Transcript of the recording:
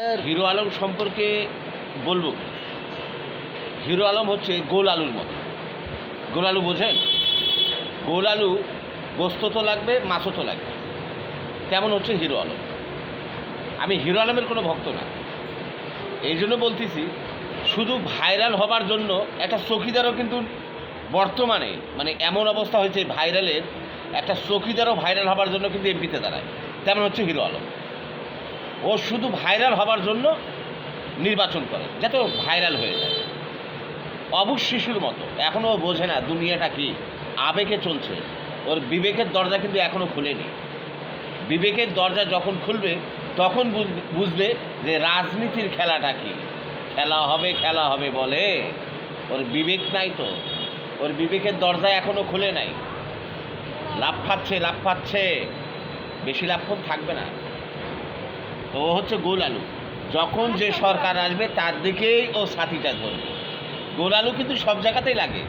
Hero Alam সম্পর্কে বলব। Hero Alam হচ্ছে গোল আলুর মতো। গোল আলু বোঝেন? গোল আলু গোস্ত তো লাগবে, মাছও তো লাগবে। তেমন হচ্ছে হিরো আলম। আমি হিরো আলমের কোনো ভক্ত না। এই জন্য বলতেছি, শুধু ভাইরাল হবার জন্য একটা চকিদারও কিন্তু বর্তমানে মানে এমন অবস্থা হয়েছে ভাইরালের, একটা চকিদারও ভাইরাল হবার জন্য কিন্তু এমপিতে দাঁড়ায়। তেমন হচ্ছে হিরো আলম। ও শুধু ভাইরাল হবার জন্য নির্বাচন করে, যাতে ও ভাইরাল হয়ে যায়। অবুজ শিশুর মতো এখনও ও বোঝে না দুনিয়াটা কি, আবেগে চলছে। ওর বিবেকের দরজা কিন্তু এখনও খুলেনি। বিবেকের দরজা যখন খুলবে, তখন বুঝ- বুঝবে যে রাজনীতির খেলাটা কি। খেলা হবে খেলা হবে বলে। ওর বিবেক নাই তো। ওর বিবেকের দরজা এখনও খুলে নাই। লাভ পাচ্ছে লাভ পাচ্ছে বেশি লাভক্ষণ থাকবে না। ও হচ্ছে গোল আলু। যখন যে সরকার আসবে, তার দিকেই ও সাথীটা ধরবে। গোল আলু কিন্তু সব জায়গাতেই লাগে।